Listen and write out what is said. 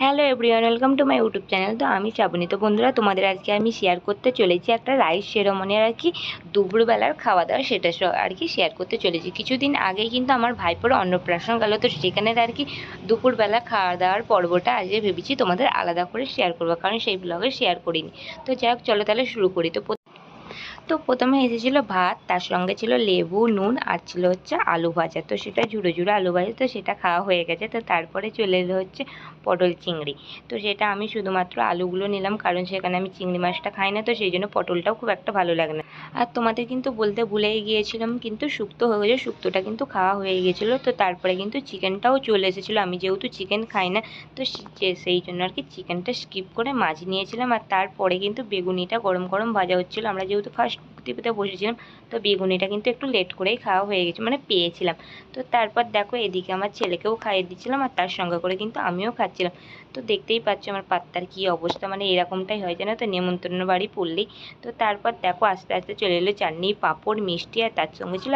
Hello everyone, welcome to my YouTube channel. তো আমি শ্রাবণী তো বন্ধুরা, তোমাদের আজকে আমি শেয়ার করতে চলেছি একটা রাইস সেরেমনি আর কি, দুপুরবেলার খাওয়া দাওয়া সেটা আর কি শেয়ার করতে চলেছি। কিছুদিন আগেই কিন্তু আমার ভাইপোর অন্নপ্রাশন গেল, তো সেখানের আর কি দুপুরবেলা খাওয়া দাওয়ার পর্বটা আজকে ভেবেছি তোমাদের আলাদা করে শেয়ার করব, কারণ সেই ব্লগে শেয়ার করিনি। তো যাই হোক, চলো তাহলে শুরু করি। তো তো প্রথমে এসেছিল ভাত, তার সঙ্গে ছিল লেবু, নুন আর ছিল হচ্ছে আলু ভাজা। তো সেটা ঝুড়ো ঝুড়ো আলু ভাজা, তো সেটা খাওয়া হয়ে গেছে। তো তারপরে চলে এলো হচ্ছে পটল চিংড়ি। তো সেটা আমি শুধুমাত্র আলুগুলো নিলাম, কারণ সেখানে আমি চিংড়ি মাছটা খাই না, তো সেই জন্য পটলটাও খুব একটা ভালো লাগে না। আর তোমাদের কিন্তু বলতে ভুলেই গিয়েছিলাম, কিন্তু শুক্তো হয়ে গেছে শুক্তোটা কিন্তু খাওয়া হয়ে গেছিল তো তারপরে কিন্তু চিকেনটাও চলে এসেছিল। আমি যেহেতু চিকেন খাই না, তো সেই জন্য আর কি চিকেনটা স্কিপ করে মাছ নিয়েছিলাম। আর তারপরে কিন্তু বেগুনিটা গরম গরম ভাজা হচ্ছিল। আমরা যেহেতু ফার্স্ট টিভিতে বসেছিলাম। তো বেগুনিটা কিন্তু একটু লেট করেই খাওয়া হয়ে গেছে মানে পেয়েছিলাম। তো তারপর দেখো এদিকে আমার ছেলেকেও খাইয়ে দিচ্ছিলাম আর তার সঙ্গে করে কিন্তু আমিও খাচ্ছিলাম। তো দেখতেই পাচ্ছ আমার পাত্তার কি অবস্থা মানে এরকমটাই হয় জানো তো, নেমন্তন্ন বাড়ি পড়লেই। তো তারপর দেখো আস্তে আস্তে চলে এলো চাটনি, পাঁপড়, মিষ্টি আর তার সঙ্গে ছিল